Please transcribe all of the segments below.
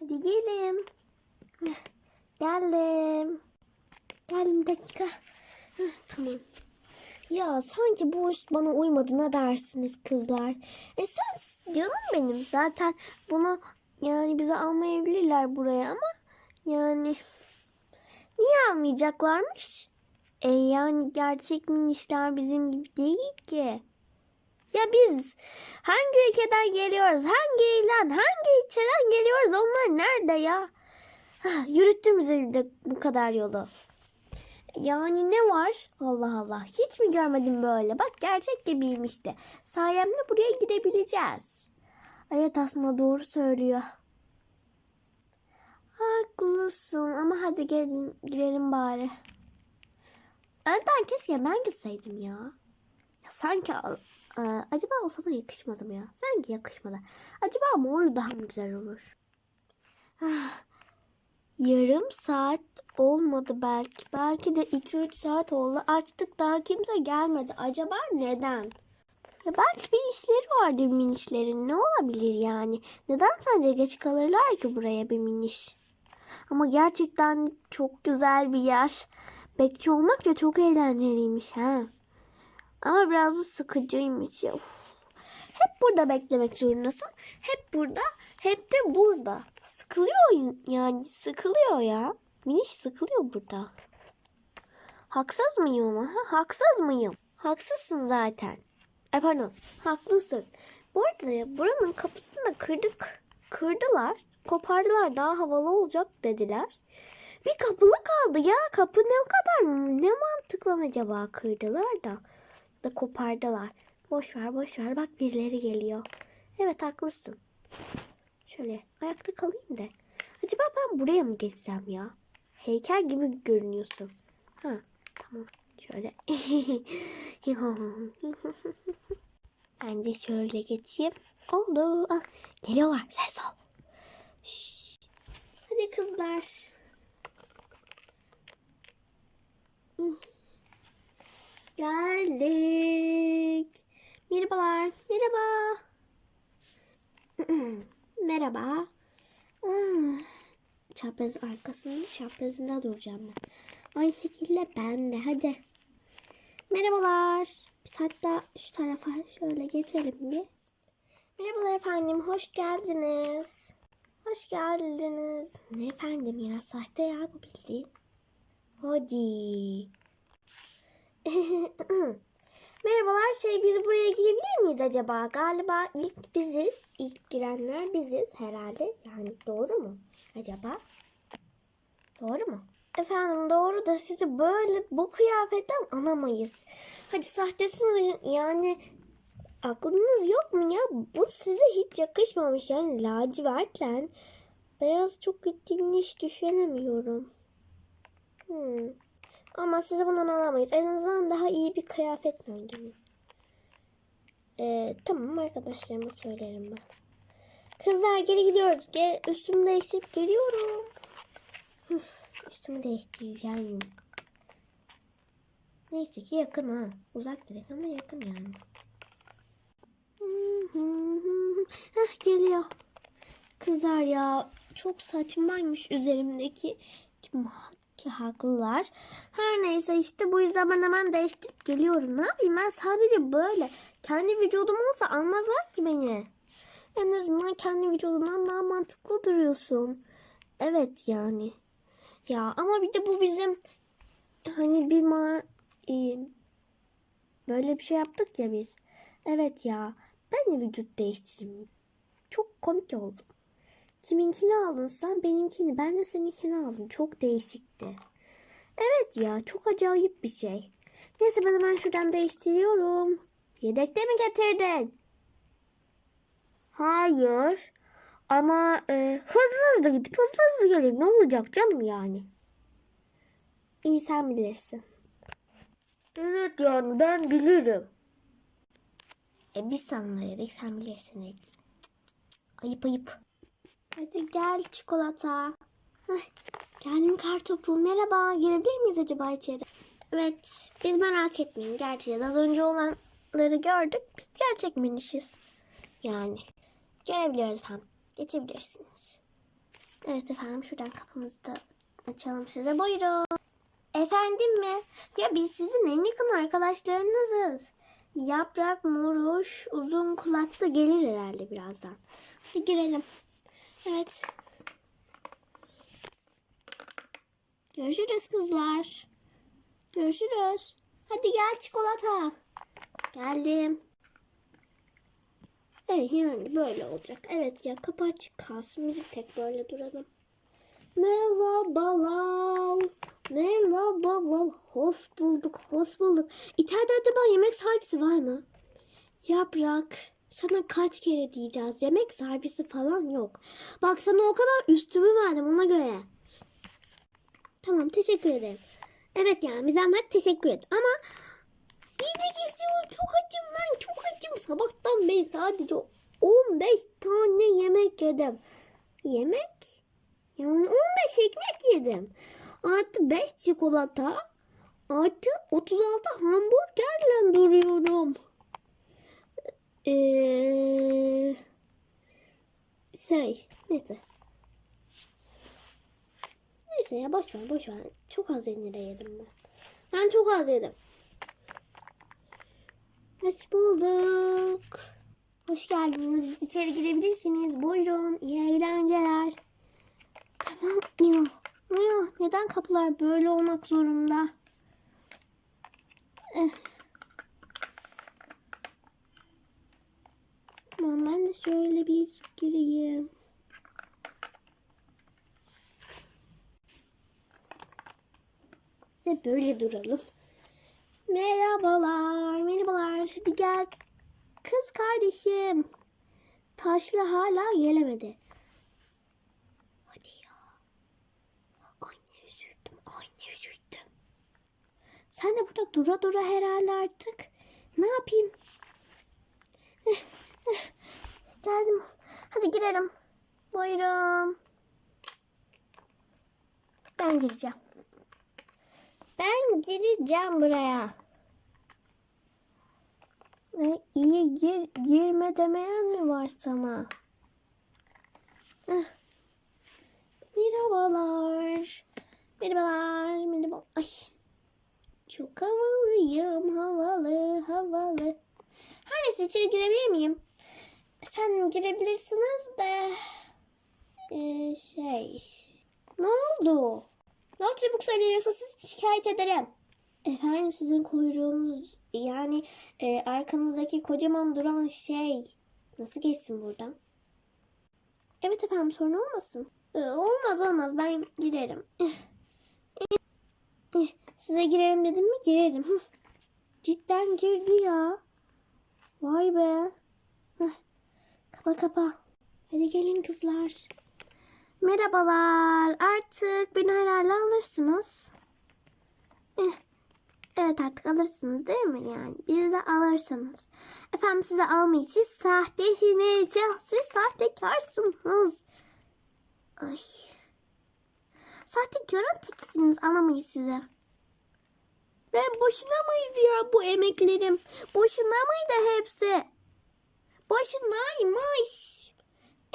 Hadi gelin. Geldim. Geldim dakika. Tamam. Ya sanki bu üst bana uymadı ne dersiniz kızlar? E sen canım benim zaten bunu yani bize almayabilirler buraya ama yani niye almayacaklarmış? E yani gerçek minişler bizim gibi değil ki. Ya biz hangi ülkeden geliyoruz? Hangi ilan? Hangi ilçeden geliyoruz? Onlar nerede ya? Hah, Yürüttüm de bu kadar yolu. Yani ne var? Allah Allah. Hiç mi görmedim böyle? Bak gerçek gibiymiş de. Sayemde buraya gidebileceğiz. Evet aslında doğru söylüyor. Haklısın ama hadi gelin girelim bari. Önden keşke ben gitseydim ya. Ya sanki e, acaba o sana yakışmadı mı ya? Sanki yakışmadı. Acaba morlu daha mı güzel olur? Ah, Yarım saat olmadı belki. Belki de 2-3 saat oldu. Açtık daha kimse gelmedi. Acaba neden? Ya belki bir işleri vardır minişlerin. Ne olabilir yani? Neden sence geç kalırlar ki buraya bir miniş? Ama gerçekten çok güzel bir yer. Bekçi olmak da çok eğlenceliymiş ha. Ama biraz da sıkıcıymış. Uf. Hep burada beklemek zorundasın. Hep burada, hep de burada. Sıkılıyor yani, sıkılıyor ya. Miniş sıkılıyor burada. Haksız mıyım ama? Ha? Haksız mıyım? Haksızsın zaten. Ay pardon, haklısın. Bu arada ya, buranın kapısını da kırdık. Kırdılar, kopardılar. Daha havalı olacak dediler. Bir kapılı kaldı ya. Kapı ne kadar ne mantıklı acaba kırdılar da da kopardılar. Boş ver boş ver bak birileri geliyor. Evet haklısın. Şöyle ayakta kalayım da. Acaba ben buraya mı geçsem ya? Heykel gibi görünüyorsun. Ha tamam şöyle. ben de şöyle geçeyim. Oldu. Ah, geliyorlar ses ol. Şşş. Hadi kızlar. Geldik. Merhabalar. Merhaba. Merhaba. Ah, Çapraz arkasının çaprazında duracağım ben. Aynı şekilde ben de. Hadi. Merhabalar. Biz hatta şu tarafa şöyle geçelim bir. Merhabalar efendim. Hoş geldiniz. Hoş geldiniz. Ne efendim ya? Sahte ya bu bildiğin. Hadi. Merhabalar şey biz buraya girebilir miyiz acaba? Galiba ilk biziz. İlk girenler biziz herhalde. Yani doğru mu acaba? Doğru mu? Efendim doğru da sizi böyle bu kıyafetten alamayız. Hadi sahtesiniz yani aklınız yok mu ya? Bu size hiç yakışmamış yani lacivertle. Beyaz çok gittiğini hiç düşünemiyorum. Hmm. Ama size bundan alamayız. En azından daha iyi bir kıyafetle gelin. Ee, tamam arkadaşlarıma söylerim ben. Kızlar geri gidiyoruz. Gel, üstümü değiştirip geliyorum. Üstümü değiştireceğim. Neyse ki yakın ha. Uzak direkt ama yakın yani. Heh, geliyor. Kızlar ya çok saçmaymış üzerimdeki ki haklılar. Her neyse işte bu yüzden ben hemen değiştirip geliyorum. Ne yapayım ben sadece böyle. Kendi vücudum olsa almazlar ki beni. En azından kendi vücudundan daha mantıklı duruyorsun. Evet yani. Ya ama bir de bu bizim hani bir ma e, böyle bir şey yaptık ya biz. Evet ya. Ben de vücut değiştireyim. Çok komik oldu. Kiminkini aldın sen benimkini ben de seninkini aldım. Çok değişikti. Evet ya çok acayip bir şey. Neyse ben hemen şuradan değiştiriyorum. Yedekte mi getirdin? Hayır. Ama e, hızlı hızlı gidip hızlı hızlı gelir. Ne olacak canım yani? İyi sen bilirsin. Evet yani ben bilirim. E biz sana dedik sen bilirsin. Cık. Ayıp ayıp. Hadi gel çikolata. Heh, geldim kartopu. Merhaba. Girebilir miyiz acaba içeri? Evet. Biz merak etmeyin. Gerçeğiz. Az önce olanları gördük. Biz gerçek minişiz. Yani. Görebiliyoruz efendim. Geçebilirsiniz. Evet efendim şuradan kapımızı da açalım size. Buyurun. Efendim mi? Ya biz sizin en yakın arkadaşlarınızız. Yaprak, moruş, uzun kulaklı gelir herhalde birazdan. Hadi girelim. Evet. Görüşürüz kızlar. Görüşürüz. Hadi gel çikolata. Geldim. Evet yani böyle olacak. Evet ya kapı açık kalsın. Bizim tek böyle duralım. Merhabalar. Merhabalar. Hoş bulduk. Hoş bulduk. İçeride acaba yemek servisi var mı? Yaprak. Sana kaç kere diyeceğiz. Yemek servisi falan yok. Bak sana o kadar üstümü verdim ona göre. Tamam teşekkür ederim. Evet yani bir zahmet teşekkür et. Ama yiyecek istiyorum. Çok açım ben. Çok açım. Sabahtan beri sadece 15 tane yemek yedim. Yemek? Yani 15 ekmek yedim. Artı 5 çikolata. Artı 36 hamburgerle duruyorum. Ee, şey neyse. Neyse ya boş ver boş ver. Çok az yenide yedim ben. Ben çok az yedim. Hoş bulduk. Hoş geldiniz. İçeri girebilirsiniz. Buyurun. İyi eğlenceler. Tamam ya. Ya neden kapılar böyle olmak zorunda? Eh. Tamam ben de şöyle bir gireyim. İşte böyle duralım. Merhabalar, merhabalar. Hadi gel. Kız kardeşim. Taşlı hala gelemedi. Hadi ya. Ay ne üzüldüm, ay ne üzüldüm. Sen de burada dura dura herhalde artık. Ne yapayım? Eh, eh. Geldim. Hadi girelim. Buyurun. Ben gireceğim. Ben gireceğim buraya. E, iyi gir, girme demeyen mi var sana? Eh. Merhabalar. Merhabalar. Merhaba. Ay. Çok havalıyım. Havalı, havalı. Her neyse içeri girebilir miyim? Efendim girebilirsiniz de. Ee, şey. Ne oldu? Oldu çabuk söyleyin yoksa sizi şikayet ederim. Efendim sizin kuyruğunuz yani e, arkanızdaki kocaman duran şey nasıl geçsin buradan? Evet efendim sorun olmasın. Ee, olmaz olmaz ben girerim. Size girerim dedim mi girerim. Cidden girdi ya. Vay be. Heh. Kapa kapa. Hadi gelin kızlar. Merhabalar. Artık beni herhalde alırsınız. Eh, Evet artık alırsınız değil mi yani? Bizi de alırsanız. Efendim size almayı siz sahtesiniz. Siz sahtekarsınız. Ay. Sahtekarın tekisiniz alamayız size. Ben boşuna mıydı ya bu emeklerim? Boşuna mıydı hepsi? Boşunaymış.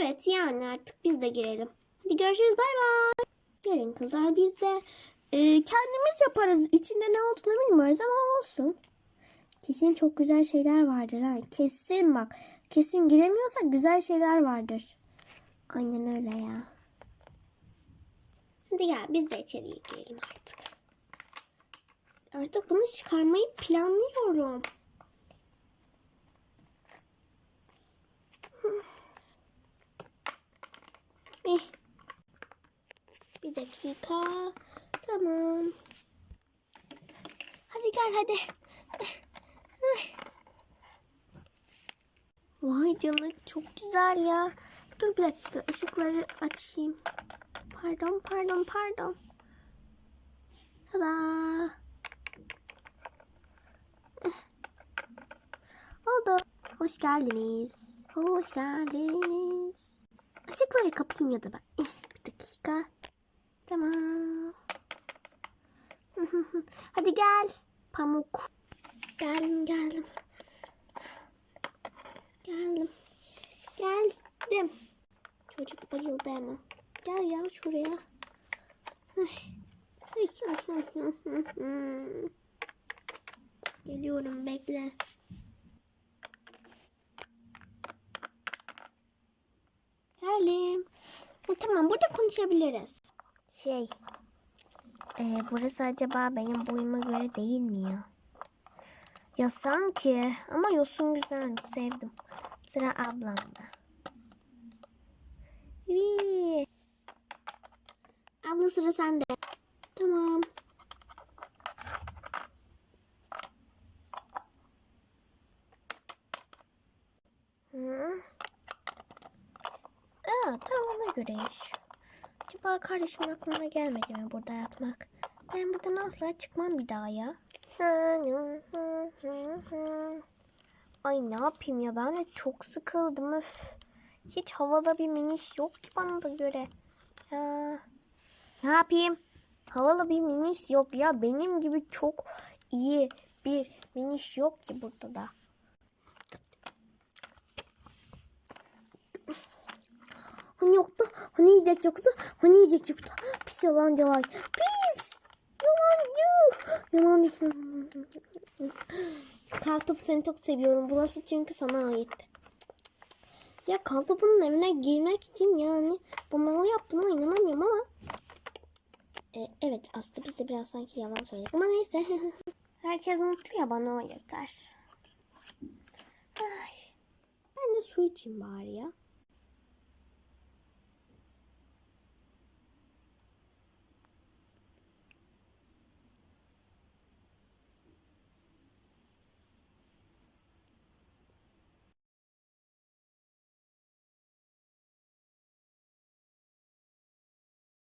Evet yani artık biz de girelim. Hadi görüşürüz bay bay. Gelin kızlar biz de e, kendimiz yaparız. İçinde ne olduğunu bilmiyoruz ama olsun. Kesin çok güzel şeyler vardır ha. Kesin bak. Kesin giremiyorsak güzel şeyler vardır. Aynen öyle ya. Hadi gel biz de içeriye girelim artık. Artık bunu çıkarmayı planlıyorum. Eh. Bir dakika. Tamam. Hadi gel hadi. Vay canına çok güzel ya. Dur bir dakika ışıkları açayım. Pardon pardon pardon. Tada. Oldu. Hoş geldiniz. Hoş geldiniz. Açıkları kapayım ya da ben. Bir dakika. Tamam. Hadi gel. Pamuk. Geldim geldim. Geldim. Geldim. Çocuk bayıldı hemen. Gel gel şuraya. Ay. Ay, ay, ay, ay, ay. Geliyorum bekle. Geldim. Ha, tamam burada konuşabiliriz. Şey. E, burası acaba benim boyuma göre değil mi ya? Ya sanki ama yosun güzelmiş sevdim. Sıra ablamda. Vii. Abla sıra sende. Tamam. Hı. Aa, tam ona göreymiş. Acaba kardeşimin aklına gelmedi mi burada yatmak? Ben buradan asla çıkmam bir daha ya. Ay ne yapayım ya ben de çok sıkıldım öf. Hiç havalı bir miniş yok ki bana da göre. Ya, ne yapayım? Havalı bir miniş yok ya. Benim gibi çok iyi bir miniş yok ki burada da. Hani yoktu, hani yiyecek yoktu, hani yiyecek yoktu. Pis yalancılar. Pis! Yalancı! Yalancı. Kartopu seni çok seviyorum. Burası çünkü sana ait. Ya Kartopu'nun evine girmek için yani bunları yaptığıma inanamıyorum ama. E, evet aslında biz de biraz sanki yalan söyledik ama neyse. Herkes mutlu ya bana o yeter. Ay. Ben de su içeyim bari ya.